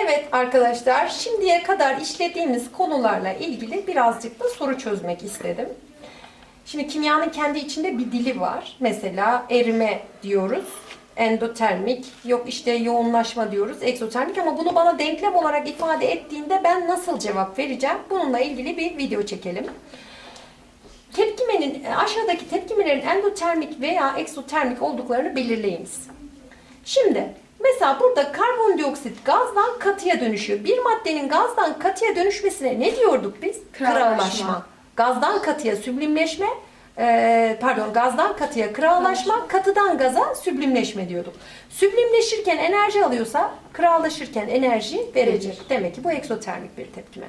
Evet arkadaşlar, şimdiye kadar işlediğimiz konularla ilgili birazcık da soru çözmek istedim. Şimdi kimyanın kendi içinde bir dili var. Mesela erime diyoruz, endotermik, yok işte yoğunlaşma diyoruz, egzotermik ama bunu bana denklem olarak ifade ettiğinde ben nasıl cevap vereceğim? Bununla ilgili bir video çekelim. Tepkimenin, aşağıdaki tepkimelerin endotermik veya egzotermik olduklarını belirleyiniz. Şimdi mesela burada karbondioksit gazdan katıya dönüşüyor. Bir maddenin gazdan katıya dönüşmesine ne diyorduk biz? Kırağlaşma. Gazdan katıya süblimleşme, e, pardon gazdan katıya kırağlaşma, katıdan gaza süblimleşme diyorduk. Süblimleşirken enerji alıyorsa kırağlaşırken enerji verecek. Demek ki bu egzotermik bir tepkime.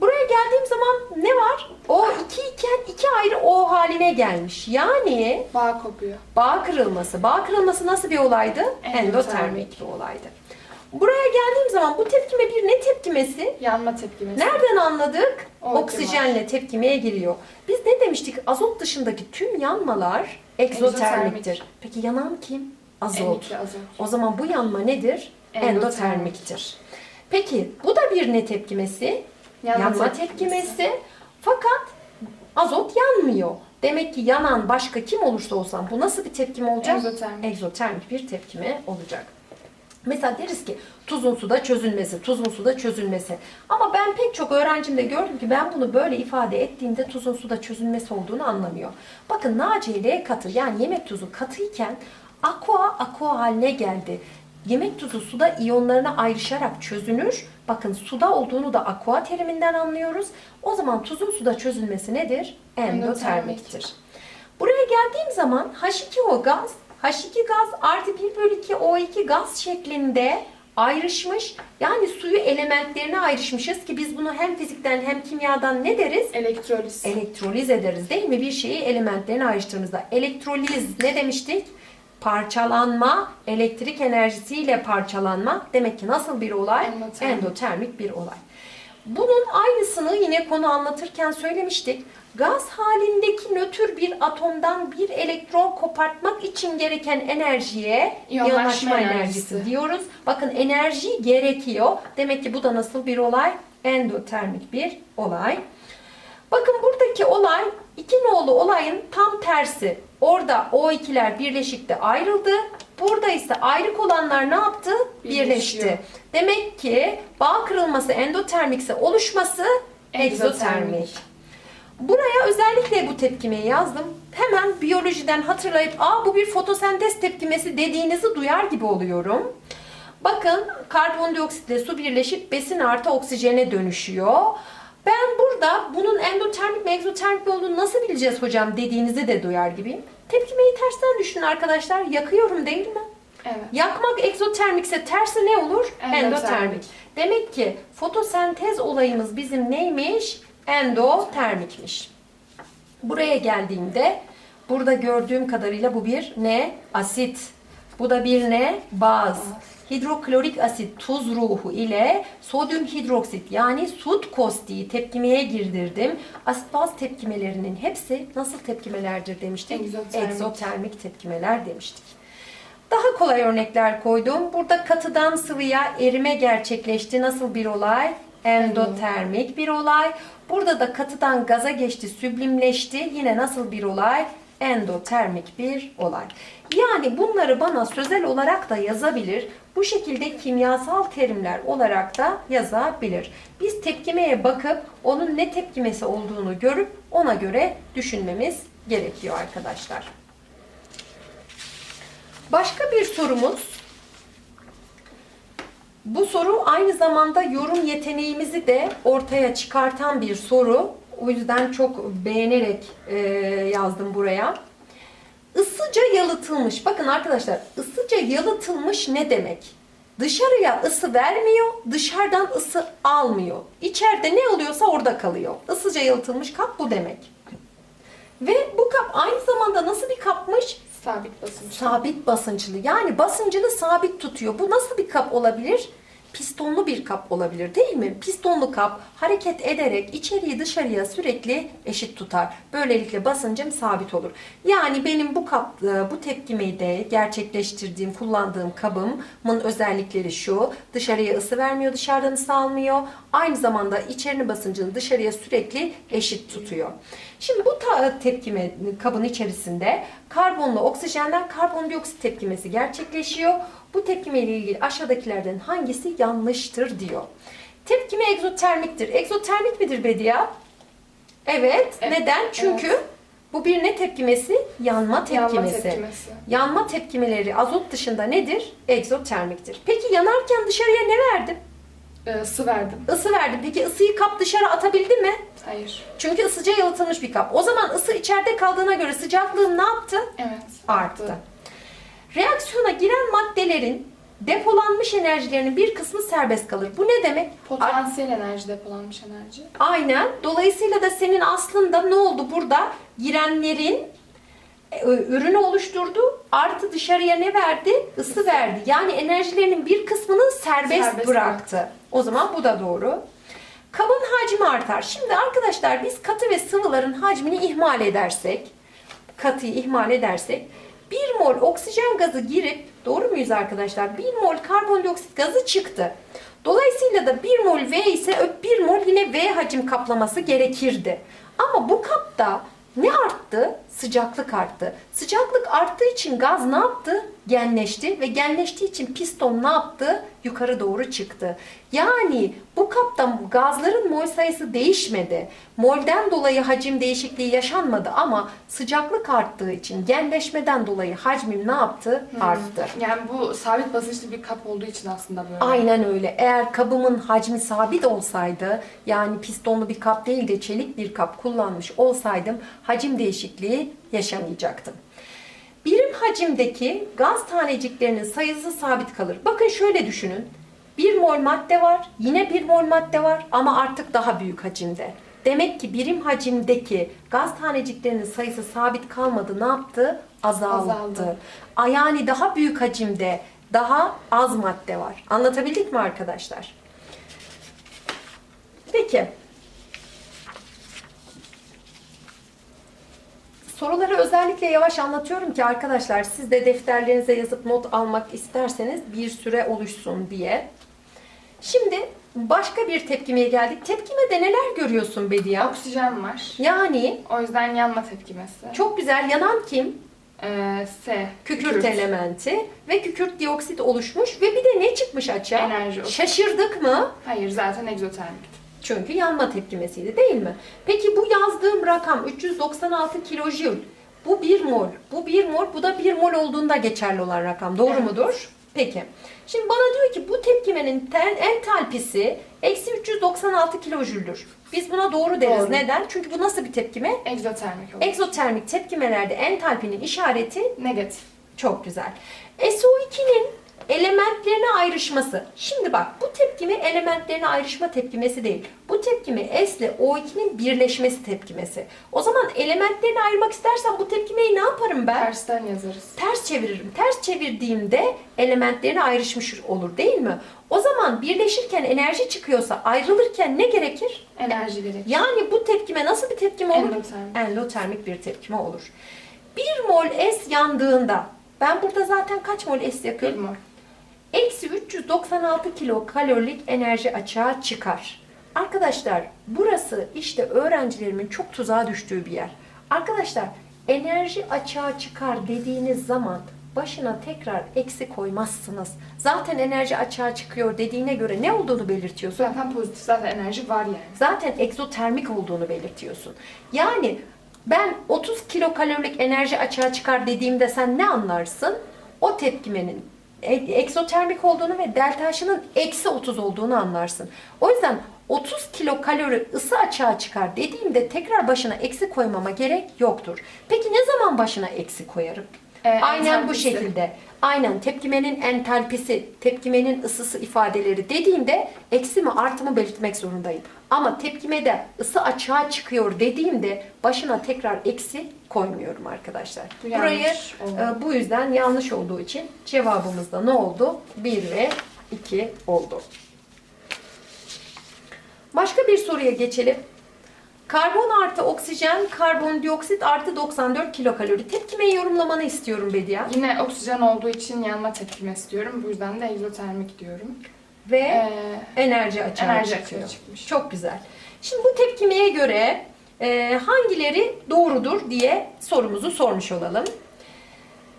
Buraya geldiğim zaman ne var? O iki iken iki ayrı O haline gelmiş. Yani Bağ kopuyor. Bağ kırılması. Bağ kırılması nasıl bir olaydı? Endotermik. Endotermik bir olaydı. Buraya geldiğim zaman bu tepkime bir ne tepkimesi? Yanma tepkimesi. Nereden anladık? O Oksijenle tepkimeye giriyor. Biz ne demiştik? Azot dışındaki tüm yanmalar egzotermiktir. Egzotermik. Peki yanan kim? Azot. En2 azot. O zaman bu yanma nedir? Endotermik. Endotermiktir. Peki bu da bir ne tepkimesi? Yanma Yanma, tepkimesi. tepkimesi. Fakat azot yanmıyor. Demek ki yanan başka kim olursa olsun bu nasıl bir tepkime olacak? Egzotermik. Egzotermik bir tepkime olacak. Mesela deriz ki tuzun suda çözülmesi, tuzun suda çözülmesi. Ama ben pek çok öğrencimde gördüm ki ben bunu böyle ifade ettiğimde tuzun suda çözülmesi olduğunu anlamıyor. Bakın NaCl katı yani yemek tuzu katıyken aqua aqua haline geldi. Yemek tuzu suda iyonlarına ayrışarak çözünür. Bakın suda olduğunu da aqua teriminden anlıyoruz. O zaman tuzun suda çözülmesi nedir? Endotermiktir. Buraya geldiğim zaman H2O gaz, H2 gaz artı 1 bölü 2 O2 gaz şeklinde ayrışmış. Yani suyu elementlerine ayrışmışız ki biz bunu hem fizikten hem kimyadan ne deriz? Elektroliz. Elektroliz ederiz değil mi? Bir şeyi elementlerine ayrıştığımızda. Elektroliz ne demiştik? Parçalanma, elektrik enerjisiyle parçalanma. Demek ki nasıl bir olay? Endotermik. Endotermik bir olay. Bunun aynısını yine konu anlatırken söylemiştik. Gaz halindeki nötr bir atomdan bir elektron kopartmak için gereken enerjiye iyonlaşma enerjisi enerjisi. diyoruz. Bakın enerji gerekiyor. Demek ki bu da nasıl bir olay? Endotermik bir olay. Bakın buradaki olay iki nolu olayın tam tersi. Orada O2'ler birleşikte ayrıldı. Burada ise ayrık olanlar ne yaptı? Birleşiyor. Birleşti. Demek ki bağ kırılması endotermikse oluşması egzotermik. Egzotermik. Buraya özellikle bu tepkimeyi yazdım. Hemen biyolojiden hatırlayıp aa bu bir fotosentez tepkimesi dediğinizi duyar gibi oluyorum. Bakın karbondioksitle su birleşip besin artı oksijene dönüşüyor. Ben burada bunun endotermik mi egzotermik mi olduğunu nasıl bileceğiz hocam dediğinizi de duyar gibiyim. Tepkimeyi tersten düşünün arkadaşlar. Yakıyorum değil mi? Evet. Yakmak egzotermikse tersi ne olur? Endotermik. Endotermik. Demek ki fotosentez olayımız bizim neymiş? Endotermikmiş. Buraya geldiğimde burada gördüğüm kadarıyla bu bir ne? Asit. Bu da bir ne? Baz. Hidroklorik asit tuz ruhu ile sodyum hidroksit yani sut kostiği tepkimeye girdirdim. Asit baz tepkimelerinin hepsi nasıl tepkimelerdir demiştik? Egzotermik. Egzotermik tepkimeler demiştik. Daha kolay örnekler koydum. Burada katıdan sıvıya erime gerçekleşti. Nasıl bir olay? Endotermik bir olay. Burada da katıdan gaza geçti, süblimleşti. Yine nasıl bir olay? Endotermik bir olay. Yani bunları bana sözel olarak da yazabilir. Bu şekilde kimyasal terimler olarak da yazabilir. Biz tepkimeye bakıp onun ne tepkimesi olduğunu görüp ona göre düşünmemiz gerekiyor arkadaşlar. Başka bir sorumuz. Bu soru aynı zamanda yorum yeteneğimizi de ortaya çıkartan bir soru. O yüzden çok beğenerek e, yazdım buraya. Isıca yalıtılmış. Bakın arkadaşlar ısıca yalıtılmış ne demek? Dışarıya ısı vermiyor, dışarıdan ısı almıyor. İçeride ne oluyorsa orada kalıyor. Isıca yalıtılmış kap bu demek. Ve bu kap aynı zamanda nasıl bir kapmış? Sabit basınç. Sabit basınçlı. Yani basıncını sabit tutuyor. Bu nasıl bir kap olabilir? Pistonlu bir kap olabilir değil mi? Pistonlu kap hareket ederek içeriği dışarıya sürekli eşit tutar. Böylelikle basıncım sabit olur. Yani benim bu kap e, bu tepkimeyi de gerçekleştirdiğim, kullandığım kabımın özellikleri şu. Dışarıya ısı vermiyor, dışarıdan ısı almıyor. Aynı zamanda içerinin basıncını dışarıya sürekli eşit tutuyor. Şimdi bu tepkime kabın içerisinde karbonla oksijenden karbondioksit tepkimesi gerçekleşiyor. Bu tepkime ile ilgili aşağıdakilerden hangisi yanlıştır diyor. Tepkime egzotermiktir. Egzotermik midir Bediye? Evet. Evet, Neden? Çünkü bu bir ne tepkimesi? Yanma tepkimesi. Yanma tepkimesi. Yanma tepkimeleri azot dışında nedir? Egzotermiktir. Peki yanarken dışarıya ne verdim? Ee, sı verdim. Isı verdim. Peki ısıyı kap dışarı atabildi mi? Hayır. Çünkü ısıca yalıtılmış bir kap. O zaman ısı içeride kaldığına göre sıcaklığım ne yaptı? Evet. Arttı. Reaksiyona giren maddelerin depolanmış enerjilerinin bir kısmı serbest kalır. Bu ne demek? Potansiyel enerji depolanmış enerji. Aynen. Dolayısıyla da senin aslında ne oldu burada? Girenlerin ürünü oluşturdu. Artı dışarıya ne verdi? Isı verdi. Yani enerjilerinin bir kısmını serbest, Serbest bıraktı. O zaman bu da doğru. Kabın hacmi artar. Şimdi arkadaşlar biz katı ve sıvıların hacmini ihmal edersek, katıyı ihmal edersek 1 mol oksijen gazı girip doğru muyuz arkadaşlar? 1 mol karbondioksit gazı çıktı. Dolayısıyla da 1 mol V ise 1 mol yine V hacim kaplaması gerekirdi. Ama bu kapta ne arttı? Sıcaklık arttı. Sıcaklık arttığı için gaz ne yaptı? Genleşti ve genleştiği için piston ne yaptı? Yukarı doğru çıktı. Yani bu kapta gazların mol sayısı değişmedi. Molden dolayı hacim değişikliği yaşanmadı ama sıcaklık arttığı için genleşmeden dolayı hacmim ne yaptı? Arttı. Yani bu sabit basınçlı bir kap olduğu için aslında böyle. Aynen öyle. Eğer kabımın hacmi sabit olsaydı, yani pistonlu bir kap değil de çelik bir kap kullanmış olsaydım hacim değişikliği yaşamayacaktım. Birim hacimdeki gaz taneciklerinin sayısı sabit kalır. Bakın şöyle düşünün. 1 mol madde var, yine 1 mol madde var ama artık daha büyük hacimde. Demek ki birim hacimdeki gaz taneciklerinin sayısı sabit kalmadı. Ne yaptı? Azaldı. Azaldı. A, Yani daha büyük hacimde daha az madde var. Anlatabildik mi arkadaşlar? Peki. Soruları özellikle yavaş anlatıyorum ki arkadaşlar siz de defterlerinize yazıp not almak isterseniz bir süre oluşsun diye. Şimdi başka bir tepkimeye geldik. Tepkimede neler görüyorsun Bediye? Oksijen var. Yani O yüzden yanma tepkimesi. çok güzel yanan kim? Ee, S. Kükürt elementi ve kükürt dioksit oluşmuş ve bir de ne çıkmış açığa? Enerji. Şaşırdık mı? Hayır zaten egzotermik. Çünkü yanma tepkimesiydi değil mi? Peki bu yazdığım rakam 396 kilojül. Bu 1 mol. Bu 1 mol. Bu da 1 mol olduğunda geçerli olan rakam. Doğru Evet. mudur? Peki. Şimdi bana diyor ki bu tepkimenin ten, entalpisi eksi 396 kilojüldür. Biz buna doğru deriz. Doğru. Neden? Çünkü bu nasıl bir tepkime? Egzotermik olur. Egzotermik tepkimelerde entalpinin işareti Negatif. çok güzel. SO2'nin elementlerine ayrışması. Şimdi bak bu tepkime elementlerine ayrışma tepkimesi değil. Bu tepkime S ile O2'nin birleşmesi tepkimesi. O zaman elementlerini ayırmak istersen bu tepkimeyi ne yaparım ben? Tersten yazarız. Ters çeviririm. Ters çevirdiğimde elementlerine ayrışmış olur değil mi? O zaman birleşirken enerji çıkıyorsa ayrılırken ne gerekir? Enerji gerekir. Yani bu tepkime nasıl bir tepkime olur? Endotermik. Endotermik bir tepkime olur. 1 mol S yandığında ben burada zaten kaç mol S yakıyorum? mol. Eksi 396 kilo kalorilik enerji açığa çıkar. Arkadaşlar burası işte öğrencilerimin çok tuzağa düştüğü bir yer. Arkadaşlar enerji açığa çıkar dediğiniz zaman başına tekrar eksi koymazsınız. Zaten enerji açığa çıkıyor dediğine göre ne olduğunu belirtiyorsun? Zaten pozitif. Zaten enerji var yani. zaten egzotermik olduğunu belirtiyorsun. Yani ben 30 kilokalorilik enerji açığa çıkar dediğimde sen ne anlarsın? O tepkimenin egzotermik olduğunu ve delta H'ının eksi 30 olduğunu anlarsın. O yüzden 30 kilokalori ısı açığa çıkar dediğimde tekrar başına eksi koymama gerek yoktur. Peki ne zaman başına eksi koyarım? Ee, Aynen bu şekilde. Aynen tepkimenin entalpisi, tepkimenin ısısı ifadeleri dediğimde eksi mi artı mı belirtmek zorundayım. Ama tepkimede ısı açığa çıkıyor dediğimde başına tekrar eksi koymuyorum arkadaşlar. Bu Burayı e, bu yüzden yanlış olduğu için cevabımız da ne oldu? 1 ve 2 oldu. Başka bir soruya geçelim. Karbon artı oksijen, karbondioksit artı 94 kilokalori. Tepkimeyi yorumlamanı istiyorum Bediye. Yine oksijen olduğu için yanma tepkimesi diyorum. Bu yüzden de egzotermik diyorum. Ve Ee, enerji açığa enerji çıkıyor. açığa çıkmış. Çok güzel. Şimdi bu tepkimeye göre e, hangileri doğrudur diye sorumuzu sormuş olalım.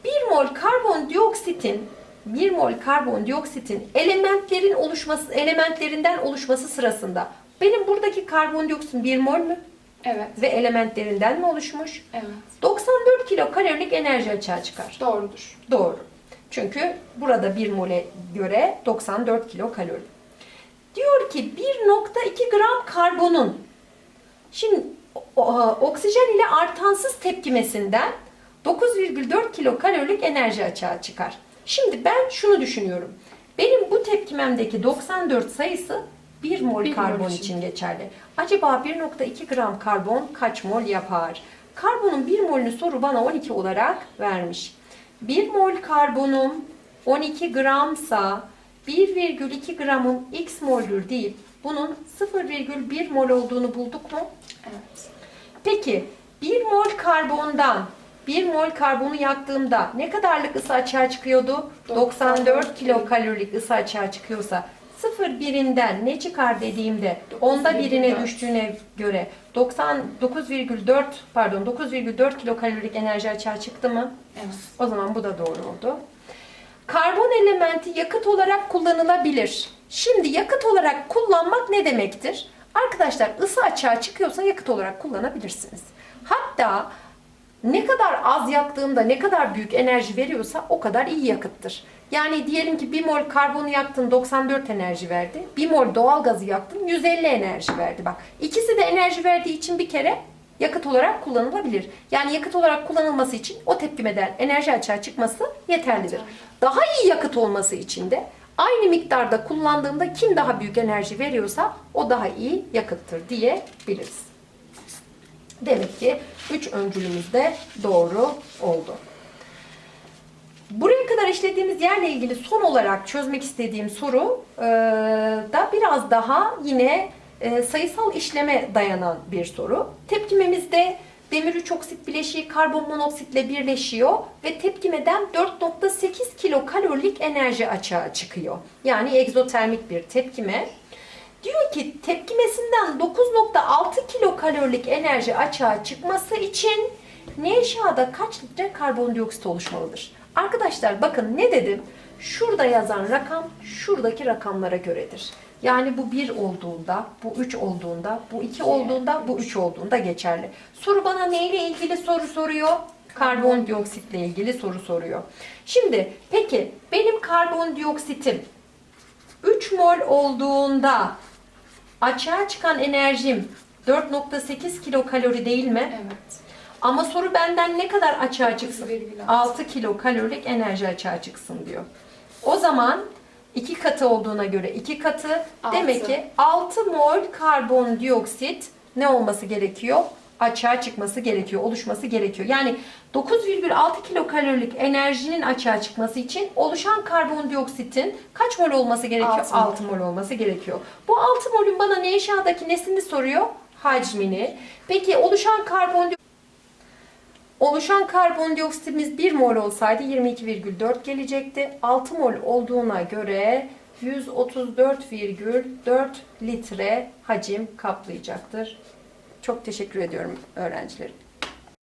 1 mol karbondioksitin 1 mol karbondioksitin elementlerin oluşması elementlerinden oluşması sırasında benim buradaki karbondioksitin 1 mol mü evet. ve elementlerinden mi oluşmuş? Evet. 94 kilokalorilik enerji açığa çıkar. Doğrudur. Doğru. Çünkü burada 1 mole göre 94 kilokalori. Diyor ki 1.2 gram karbonun şimdi oksijen ile artansız tepkimesinden 9,4 kilokalorilik enerji açığa çıkar. Şimdi ben şunu düşünüyorum. Benim bu tepkimemdeki 94 sayısı 1 mol Bir mol karbon için. için geçerli. Acaba 1.2 gram karbon kaç mol yapar? Karbonun 1 molünü soru bana 12 olarak vermiş. 1 mol karbonum 12 gramsa 1,2 gramım x moldür deyip bunun 0,1 mol olduğunu bulduk mu? Evet. Peki 1 mol karbondan 1 mol karbonu yaktığımda ne kadarlık ısı açığa çıkıyordu? 94 kilokalorilik ısı açığa çıkıyorsa 0,1'inden ne çıkar dediğimde onda birine 9,4. düştüğüne göre 99,4 pardon 9,4 kilokalorilik enerji açığa çıktı mı? Evet. O zaman bu da doğru oldu. Karbon elementi yakıt olarak kullanılabilir. Şimdi yakıt olarak kullanmak ne demektir? Arkadaşlar ısı açığa çıkıyorsa yakıt olarak kullanabilirsiniz. Hatta ne kadar az yaktığımda ne kadar büyük enerji veriyorsa o kadar iyi yakıttır. Yani diyelim ki 1 mol karbonu yaktın 94 enerji verdi. 1 mol doğalgazı yaktın 150 enerji verdi. Bak ikisi de enerji verdiği için bir kere yakıt olarak kullanılabilir. Yani yakıt olarak kullanılması için o tepkimeden enerji açığa çıkması yeterlidir. Yeterli. Daha iyi yakıt olması için de aynı miktarda kullandığımda kim daha büyük enerji veriyorsa o daha iyi yakıttır diyebiliriz. Demek ki 3 öncülümüz de doğru oldu. Buraya kadar işlediğimiz yerle ilgili son olarak çözmek istediğim soru e, da biraz daha yine e, sayısal işleme dayanan bir soru. Tepkimemizde demir 3 oksit bileşiği karbon monoksitle birleşiyor ve tepkimeden 4.8 kilokalorilik enerji açığa çıkıyor. Yani egzotermik bir tepkime. Diyor ki tepkimesinden 9.6 kilokalorilik enerji açığa çıkması için Nevşehir'de kaç litre karbondioksit oluşmalıdır? Arkadaşlar bakın ne dedim? Şurada yazan rakam şuradaki rakamlara göredir. Yani bu 1 olduğunda, bu 3 olduğunda, bu 2 olduğunda, bu 3 olduğunda geçerli. Soru bana neyle ilgili soru soruyor? Karbondioksitle ilgili soru soruyor. Şimdi peki benim karbondioksitim 3 mol olduğunda açığa çıkan enerjim 4.8 kilokalori değil mi? Evet. Ama soru benden ne kadar açığa çıksın? 6,6. 6 kilokalorilik enerji açığa çıksın diyor. O zaman iki katı olduğuna göre iki katı Altı. demek ki 6 mol karbondioksit ne olması gerekiyor? Açığa çıkması gerekiyor, oluşması gerekiyor. Yani 9,6 kilokalorilik enerjinin açığa çıkması için oluşan karbondioksitin kaç mol olması gerekiyor? Altı mol. 6 mol olması gerekiyor. Bu 6 molün bana ne aşağıdaki nesini soruyor? Hacmini. Peki oluşan karbondioksit Oluşan karbondioksitimiz 1 mol olsaydı 22,4 gelecekti. 6 mol olduğuna göre 134,4 litre hacim kaplayacaktır. Çok teşekkür ediyorum öğrencilerim.